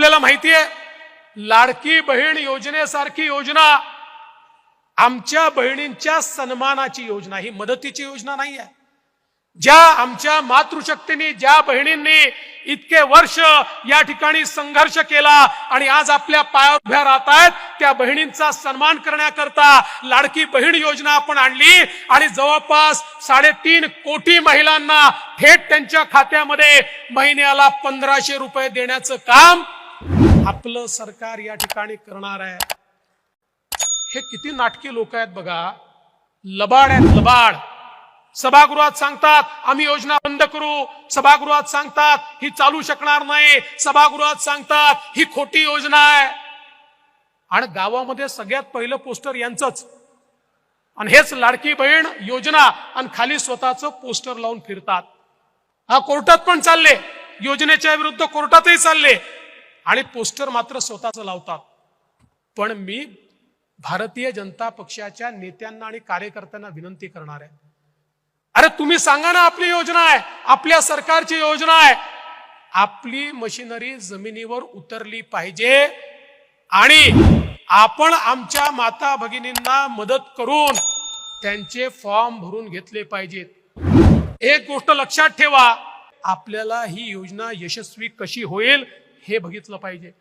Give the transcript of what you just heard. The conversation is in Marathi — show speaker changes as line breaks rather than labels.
आपल्याला माहिती आहे लाडकी बहीण योजनेसारखी योजना आमच्या बहिणींच्या सन्मानाची योजना ही मदतीची योजना नाही आहे ज्या आमच्या मातृशक्तींनी ज्या बहिणींनी इतके वर्ष या ठिकाणी संघर्ष केला आणि आज आपल्या पायावर उभ्या राहत आहेत त्या बहिणींचा सन्मान करण्याकरता लाडकी बहीण योजना आपण आणली आणि जवळपास साडेतीन कोटी महिलांना थेट त्यांच्या खात्यामध्ये महिन्याला पंधराशे रुपये देण्याचं काम आपलं सरकार या ठिकाणी करणार आहे. हे किती नाटकी लोक आहेत बघा. लबाड आहेत लबाड. सभागृहात सांगतात आम्ही योजना बंद करू. सभागृहात सांगतात ही चालू शकणार नाही. सभागृहात सांगतात ही खोटी योजना आहे. आणि गावामध्ये सगळ्यात पहिलं पोस्टर यांचंच. आणि हेच लाडकी बहीण योजना आणि खाली स्वतःच पोस्टर लावून फिरतात. हा कोर्टात पण चालले. योजनेच्या विरुद्ध कोर्टातही चालले. आणि पोस्टर मात्र स्वतःच लावतात. पण मी भारतीय जनता पक्षाच्या नेत्यांना आणि कार्यकर्त्यांना विनंती करणार आहे. अरे तुम्ही सांगा ना आपली योजना आहे आपल्या सरकारची योजना आहे. आपली मशिनरी जमिनीवर उतरली पाहिजे आणि आपण आमच्या माता भगिनींना मदत करून त्यांचे फॉर्म भरून घेतले पाहिजेत. एक गोष्ट लक्षात ठेवा आपल्याला ही योजना यशस्वी कशी होईल हे बघितलं पाहिजे.